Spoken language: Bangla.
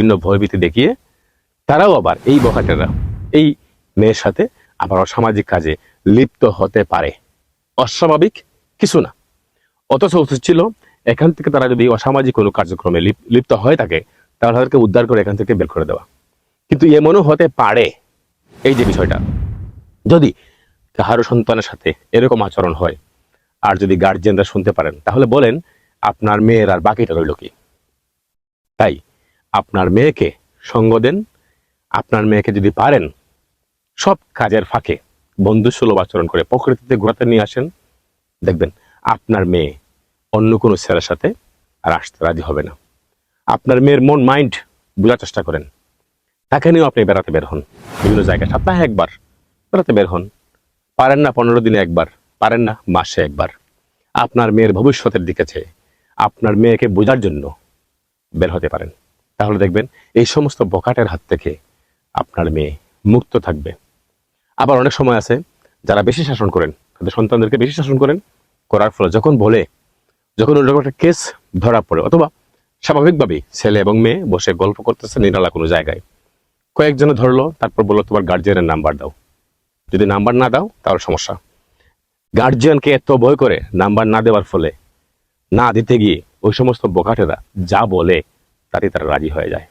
বিভিন্ন ভয়ভীতি দেখিয়ে তারাও আবার এই বখাটেরা, এই মেয়ের সাথে আবার অসামাজিক কাজে লিপ্ত হতে পারে। অস্বাভাবিক কিছু না। অথচ উচিত ছিল এখান থেকে তারা যদি অসামাজিক কোনো কার্যক্রমে লিপ্ত হয়ে থাকে, তাহলে তাদেরকে উদ্ধার করে এখান থেকে বের করে দেওয়া। কিন্তু এমনও হতে পারে এই যে বিষয়টা। যদি কাহারো সন্তানের সাথে এরকম আচরণ হয়, আর যদি গার্জিয়ানরা শুনতে পারেন, তাহলে বলেন, আপনার মেয়ের আর বাকিটা রইল কি? তাই আপনার মেয়েকে সঙ্গ দেন। আপনার মেয়েকে যদি পারেন, সব কাজের ফাঁকে বন্ধু সুলভ আচরণ করে প্রকৃতিতে ঘোরাতে নিয়ে আসেন। দেখবেন আপনার মেয়ে অন্য কোনো ছেলের সাথে আর আসতে রাজি হবে না। আপনার মেয়ের মন, মাইন্ড বোঝার চেষ্টা করেন। তাকে নিয়েও আপনি বেড়াতে বের হন। বিভিন্ন জায়গায় সপ্তাহে একবার বেড়াতে বের হন। পারেন না পনেরো দিনে একবার, পারেন না মাসে একবার। আপনার মেয়ের ভবিষ্যতের দিকে চেয়ে আপনার মেয়েকে বোঝার জন্য বের হতে পারেন। তাহলে দেখবেন, এই সমস্ত বকাটের হাত থেকে আপনার মেয়ে মুক্ত থাকবে। আবার অনেক সময় আছে, যারা বেশি শাসন করেন, তাদের সন্তানদেরকে বেশি শাসন করেন, করার ফলে যখন বলে, যখন ওরকম একটা কেস ধরা পড়ে, অথবা স্বাভাবিকভাবেই ছেলে এবং মেয়ে বসে গল্প করতেছে নিরালা কোনো জায়গায়, কয়েকজনে ধরলো, তারপর বলল, তোমার গার্জিয়ানের নাম্বার দাও। যদি নাম্বার না দাও, তাহলে সমস্যা। গার্জিয়ানকে এত ভয় করে নাম্বার না দেওয়ার ফলে, না দিতে গিয়ে ওই সমস্ত বোকাটেরা যা বলে তাতে তারা রাজি হয়ে যায়।